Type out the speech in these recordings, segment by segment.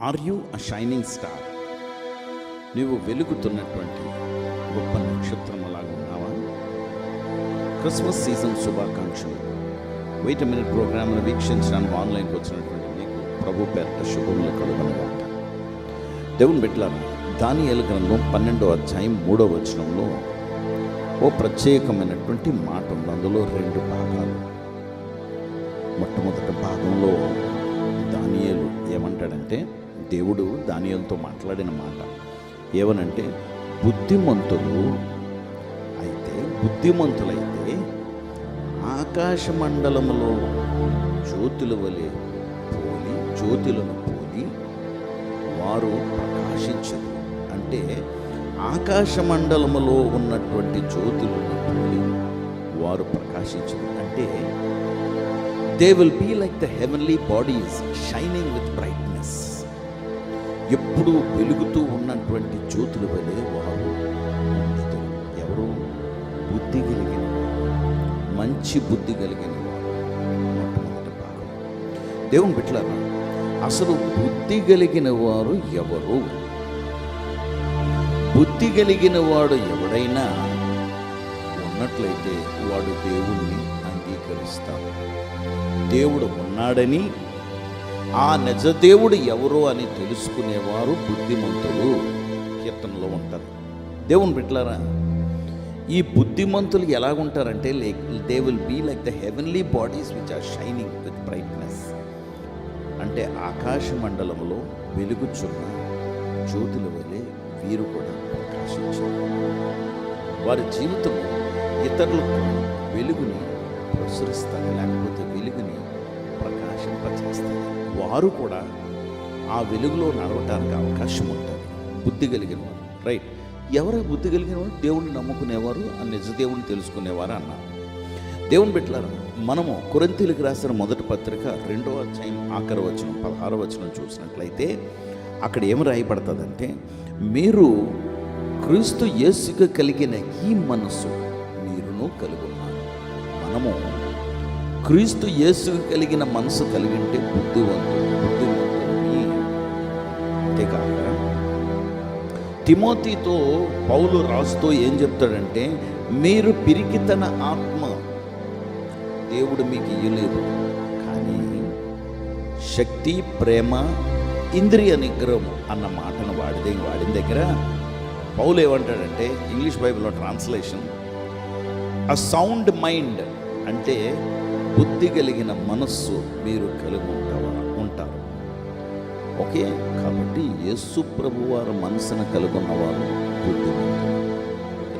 Are you a shining star నీవు వెలుగుతున్నటువంటి గొప్ప నక్షత్రం అలాగా ఉన్నావా? క్రిస్మస్ సీజన్ శుభాకాంక్షలు. వెయిట్ మినిట్ ప్రోగ్రామ్ను వీక్షించడానికి ఆన్లైన్కి వచ్చినటువంటి నీకు ప్రభు పేరట శుభములు కలుగనగాక. దేవుని బిడ్డలారు దానియలు గ్రంథం పన్నెండో అధ్యాయం మూడో వచనంలో ఓ ప్రత్యేకమైనటువంటి మాట ఉంది. అందులో రెండు భాగాలు. మొట్టమొదటి భాగంలో దానియలు ఏమంటాడంటే దేవుడు దానియలతో మాట్లాడిన మాట ఏమనంటే బుద్ధిమంతులు అయితే బుద్ధిమంతులైతే ఆకాశ మండలములో జ్యోతుల వలె పోలి జ్యోతులను పోలి వారు ప్రకాశించదు అంటే ఆకాశ మండలములో ఉన్నటువంటి జ్యోతులను పోలి వారు ప్రకాశించదు అంటే they will be like the heavenly bodies shining with brightness ఎప్పుడూ వెలుగుతూ ఉన్నటువంటి జ్యోతుల వలె వారు ఉండదు ఎవరు బుద్ధి కలిగిన మంచి బుద్ధి కలిగిన మొట్టమొదటి భాగం. దేవుని బిట్లారా అసలు బుద్ధి కలిగిన వారు ఎవరు? బుద్ధి కలిగిన వాడు ఎవడైనా ఉన్నట్లయితే వాడు దేవుణ్ణి అంగీకరిస్తాడు. దేవుడు ఉన్నాడని ఆ నిజ దేవుడు ఎవరు అని తెలుసుకునేవారు బుద్ధిమంతులు. కీర్తనలో ఉంటారు దేవుని బిడ్డలారా ఈ బుద్ధిమంతులు ఎలాగుంటారంటే like they will be like the heavenly bodies which are shining with brightness అంటే ఆకాశ మండలంలో వెలుగుచున్న జ్యోతుల వలె వీరు కూడా ప్రకాశించారు. వారి జీవితం ఇతరులకు వెలుగుని ప్రసురిస్తారు లేకపోతే వెలుగుని ప్రకాశింపచేస్తారు వారు కూడా ఆ వెలుగులో నడవటానికి అవకాశం ఉంటుంది. బుద్ధి కలిగిన వారు. రైట్ ఎవరు బుద్ధి కలిగిన వారు? దేవుణ్ణి నమ్ముకునేవారు ఆ నిజ దేవుణ్ణి తెలుసుకునేవారు అన్నారు. దేవుని బిడ్డలారా మనము కొరింతీలకు రాసిన మొదటి పత్రిక రెండో అధ్యాయం ఆఖరి వచనం పదహారో వచనం చూసినట్లయితే అక్కడ ఏమి రాయబడుతుందంటే మీరు క్రీస్తు యేసుకు కలిగిన ఈ మనస్సు మీరును కలుగున్నారు. మనము క్రీస్తు యేసుకు కలిగిన మనసు కలిగి ఉంటే బుద్ధివంతులు బుద్ధివంతులని అంతేకాక తిమోతితో పౌలు రాస్తూ ఏం చెప్తాడంటే మీరు పిరికితన ఆత్మ దేవుడు మీకు ఇయ్యలేదు. కానీ శక్తి ప్రేమ ఇంద్రియ నిగ్రహం అన్న మాటను వాడిదే వాడిన దగ్గర పౌలు ఏమంటాడంటే ఇంగ్లీష్ బైబిల్లో ట్రాన్స్లేషన్ అ సౌండ్ మైండ్ అంటే బుద్ధి కలిగిన మనస్సు మీరు కలిగి ఉంటావా? ఉంటారు. ఓకే? కాబట్టి యేసు ప్రభు వారు మనసును కలుగున్నవారు బుద్ధిమంతులు.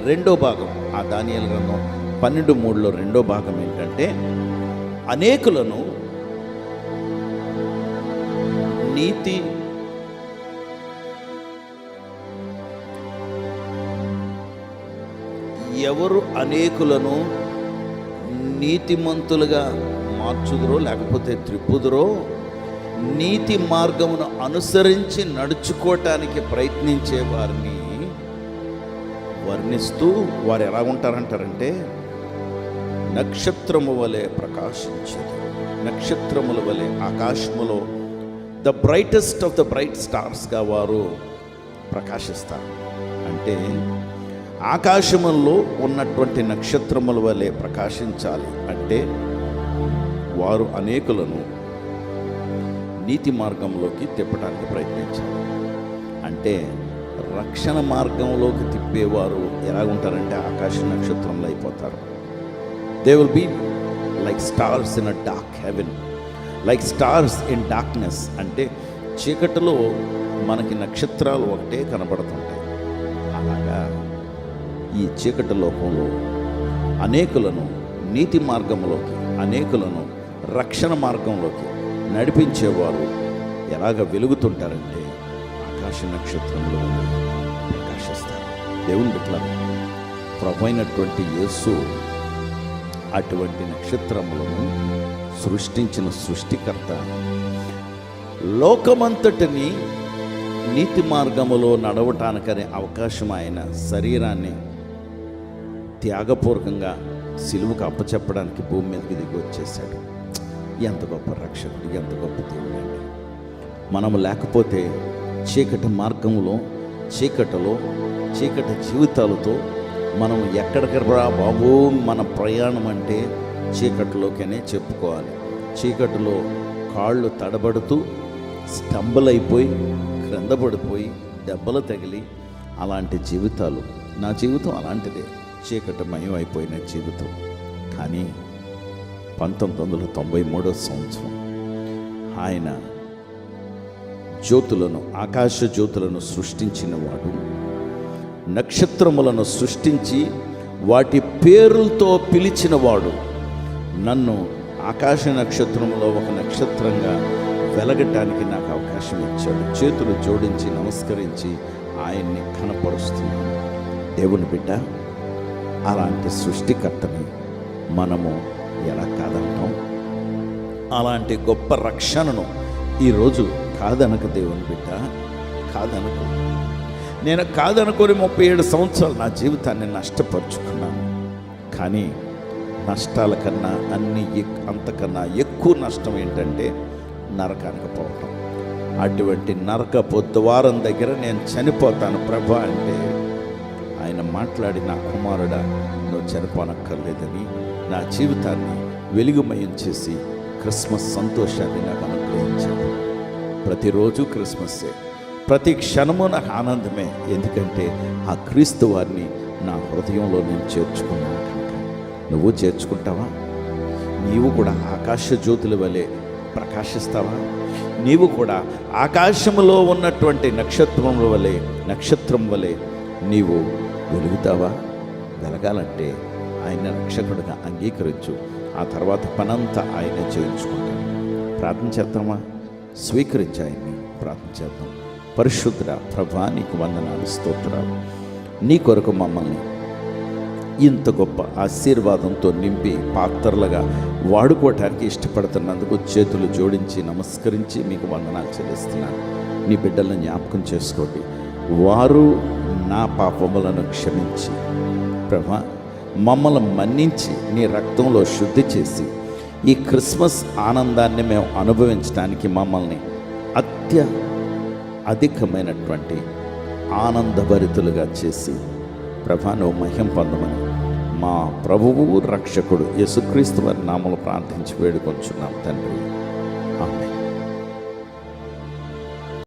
రెండో భాగం ఆ దానియాల గ్రంథం పన్నెండు మూడులో రెండో భాగం ఏంటంటే అనేకులను నీతి ఎవరు అనేకులను నీతిమంతులుగా మార్చుదురో లేకపోతే త్రిప్పుదురో? నీతి మార్గమును అనుసరించి నడుచుకోవటానికి ప్రయత్నించే వారిని వర్ణిస్తూ వారు ఎలా ఉంటారంటారంటే నక్షత్రము వలె ప్రకాశించేది నక్షత్రముల వలె ఆకాశములో the brightest of the bright స్టార్స్గా వారు ప్రకాశిస్తారు. అంటే ఆకాశములో ఉన్నటువంటి నక్షత్రముల వలె ప్రకాశించాలి. అంటే వారు అనేకులను నీతి మార్గంలోకి తిప్పడానికి ప్రయత్నించాలి. అంటే రక్షణ మార్గంలోకి తిప్పేవారు ఎలా ఉంటారంటే ఆకాశ నక్షత్రంలో అయిపోతారు. They will be like stars in a dark heaven like stars in darkness అంటే చీకటిలో మనకి నక్షత్రాలు ఒకటే కనబడుతుంటాయి. ఈ చీకటి లోకంలో అనేకులను నీతి మార్గంలోకి అనేకులను రక్షణ మార్గంలోకి నడిపించేవారు ఎలాగ వెలుగుతుంటారంటే ఆకాశ నక్షత్రంలో ప్రకాశిస్తారు. దేవుని బిడ్డల ప్రభైనటువంటి యేసు అటువంటి నక్షత్రములను సృష్టించిన సృష్టికర్త లోకమంతటిని నీతి మార్గములో నడవటానికనే అవకాశం ఆయన శరీరాన్ని త్యాగపూర్వకంగా సిలువుకు అప్పచెప్పడానికి భూమి మీదకి దిగి వచ్చేసాడు ఎంత గొప్ప రక్షకుడు ఎంత గొప్ప దేవుడు అండి. మనము లేకపోతే చీకటి మార్గంలో చీకటిలో చీకటి జీవితాలతో మనం ఎక్కడికి రా బాబు మన ప్రయాణం అంటే చీకటిలోకనే చెప్పుకోవాలి. చీకటిలో కాళ్ళు తడబడుతూ స్టంబల్ అయిపోయి క్రింద పడిపోయి దెబ్బలు తగిలి అలాంటి జీవితాలు. నా జీవితం అలాంటిదే. చీకటిమయం అయిపోయిన జీవితం. కానీ పంతొమ్మిది వందల తొంభై మూడో సంవత్సరం ఆయన జ్యోతులను ఆకాశ జ్యోతులను సృష్టించిన వాడు. నక్షత్రములను సృష్టించి వాటి పేర్లతో పిలిచినవాడు నన్ను ఆకాశ నక్షత్రములో ఒక నక్షత్రంగా వెలగటానికి నాకు అవకాశం ఇచ్చాడు. చేతులు జోడించి నమస్కరించి ఆయన్ని కనపరుస్తున్నాను. దేవుని బిడ్డ అలాంటి సృష్టికర్తని మనము ఎలా కాదంటాం? అలాంటి గొప్ప రక్షణను ఈరోజు కాదనక దేవుని బిడ్డ కాదనకు. నేను కాదనుకొని ముప్పై ఏడు సంవత్సరాలు నా జీవితాన్ని నష్టపరుచుకున్నాను. కానీ నష్టాల కన్నా అన్ని ఎక్- అంతకన్నా ఎక్కువ నష్టం ఏంటంటే నరకానికి పోవటం. అటువంటి నరక ద్వారం దగ్గర నేను చనిపోతాను ప్రభా అంటే ఆయన మాట్లాడి నా కుమారుడా నువ్వు చనిపోనక్కర్లేదని నా జీవితాన్ని వెలుగుమయం చేసి క్రిస్మస్ సంతోషాన్ని నాకు అనుగ్రహించాడు ప్రతిరోజు క్రిస్మస్సే ప్రతి క్షణము నాకు ఆనందమే. ఎందుకంటే ఆ క్రీస్తు వారిని నా హృదయంలో నేను చేర్చుకున్నాను నువ్వు చేర్చుకుంటావా? నీవు కూడా ఆకాశ జ్యోతుల వలె ప్రకాశిస్తావా? నీవు కూడా ఆకాశములో ఉన్నటువంటి నక్షత్రముల వలె నక్షత్రం వలె నీవు వెలుగుతావా? వెలగాలంటే ఆయన రక్షకుడిగా అంగీకరించు. ఆ తర్వాత పనంతా ఆయన చేయించుకుంటాడు. ప్రార్థన చేద్దామా? స్వీకరించి ఆయన్ని ప్రార్థన చేద్దాం. పరిశుద్ధ ప్రభా నీకు వందనాలు స్తోత్రాలు. నీ కొరకు మమ్మల్ని ఇంత గొప్ప ఆశీర్వాదంతో నింపి పాత్రలుగా వాడుకోవటానికి ఇష్టపడుతున్నందుకు చేతులు జోడించి నమస్కరించి మీకు వందనాలు చెల్లిస్తున్నాను. నీ బిడ్డలను జ్ఞాపకం చేసుకోండి. వారు నా పాపములను క్షమించి. ప్రభా మమ్మల్ని మన్నించి నీ రక్తంలో శుద్ధి చేసి ఈ క్రిస్మస్ ఆనందాన్ని మేము అనుభవించడానికి మమ్మల్ని అత్య అధికమైనటువంటి ఆనందభరితులుగా చేసి ప్రభాను నువ్వు మహిం పొందమని మా ప్రభువు రక్షకుడు యేసుక్రీస్తు వారి నామలు ప్రార్థించి వేడుకొంచున్నాం తండ్రి. ఆమె